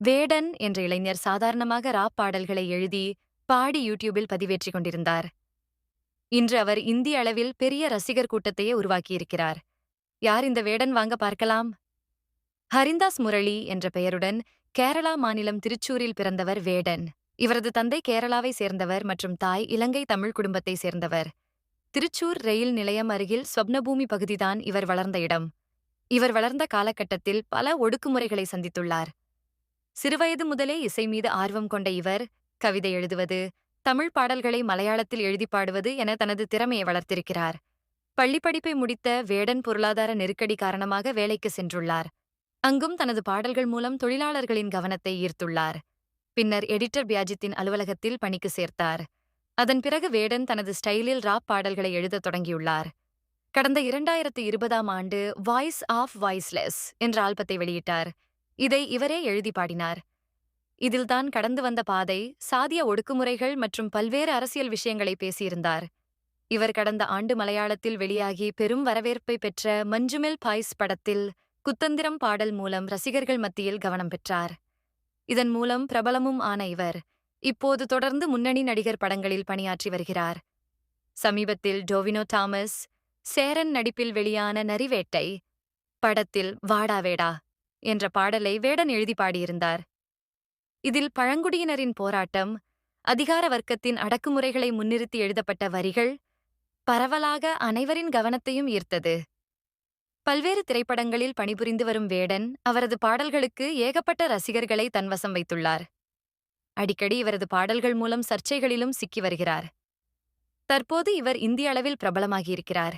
வேடன் என்ற இளைஞர் சாதாரணமாக ராப் பாடல்களை எழுதி பாடி யூடியூபில் பதிவேற்றிக் கொண்டிருந்தார். இன்று அவர் இந்திய அளவில் பெரிய ரசிகர் கூட்டத்தையே உருவாக்கியிருக்கிறார். யார் இந்த வேடன் வாங்க பார்க்கலாம்? ஹரிந்தாஸ் முரளி என்ற பெயருடன் கேரளா மாநிலம் திருச்சூரில் பிறந்தவர் வேடன். இவரது தந்தை கேரளாவை சேர்ந்தவர் மற்றும் தாய் இலங்கை தமிழ் குடும்பத்தை சேர்ந்தவர். திருச்சூர் ரயில் நிலையம் அருகில் ஸ்வப்னபூமி பகுதிதான் இவர் வளர்ந்த இடம். இவர் வளர்ந்த காலகட்டத்தில் பல ஒடுக்குமுறைகளை சந்தித்துள்ளார். சிறுவயது முதலே இசை மீது ஆர்வம் கொண்ட இவர் கவிதை எழுதுவது தமிழ் பாடல்களை மலையாளத்தில் எழுதி பாடுவது என தனது திறமையை வளர்த்திருக்கிறார். பள்ளிப்படிப்பை முடித்த வேடன் பொருளாதார நெருக்கடி காரணமாக வேலைக்கு சென்றுள்ளார். அங்கும் தனது பாடல்கள் மூலம் தொழிலாளர்களின் கவனத்தை ஈர்த்துள்ளார். பின்னர் எடிட்டர் பியாஜித்தின் அலுவலகத்தில் பணிக்கு சேர்த்தார். அதன் பிறகு வேடன் தனது ஸ்டைலில் ராப் பாடல்களை எழுதத் தொடங்கியுள்ளார். கடந்த இரண்டாயிரத்து இருபதாம் ஆண்டு வாய்ஸ் ஆஃப் வாய்ஸ்லெஸ் என்ற ஆல்பத்தை வெளியிட்டார். இதை இவரே எழுதி பாடினார். இதில்தான் கடந்து வந்த பாதை சாதிய ஒடுக்குமுறைகள் மற்றும் பல்வேறு அரசியல் விஷயங்களை பேசியிருந்தார். இவர் கடந்த ஆண்டு மலையாளத்தில் வெளியாகி பெரும் வரவேற்பை பெற்ற மஞ்சுமெல் பாய்ஸ் படத்தில் குத்தந்திரம் பாடல் மூலம் ரசிகர்கள் மத்தியில் கவனம் பெற்றார். இதன் மூலம் பிரபலமும் ஆன இவர் இப்போது தொடர்ந்து முன்னணி நடிகர் படங்களில் பணியாற்றி வருகிறார். சமீபத்தில் டோவினோ தாமஸ் சேரன் நடிப்பில் வெளியான நரிவேட்டை படத்தில் வாடாவேடா என்ற பாடலை வேடன் எழுதி பாடியிருந்தார். இதில் பழங்குடியினரின் போராட்டம் அதிகார வர்க்கத்தின் அடக்குமுறைகளை முன்னிறுத்தி எழுதப்பட்ட வரிகள் பரவலாக அனைவரின் கவனத்தையும் ஈர்த்தது. பல்வேறு திரைப்படங்களில் பணிபுரிந்து வரும் வேடன் அவரது பாடல்களுக்கு ஏகப்பட்ட ரசிகர்களை தன்வசம் வைத்துள்ளார். அடிக்கடி இவரது பாடல்கள் மூலம் சர்ச்சைகளிலும் சிக்கி வருகிறார். தற்போது இவர் இந்திய அளவில் பிரபலமாகியிருக்கிறார்.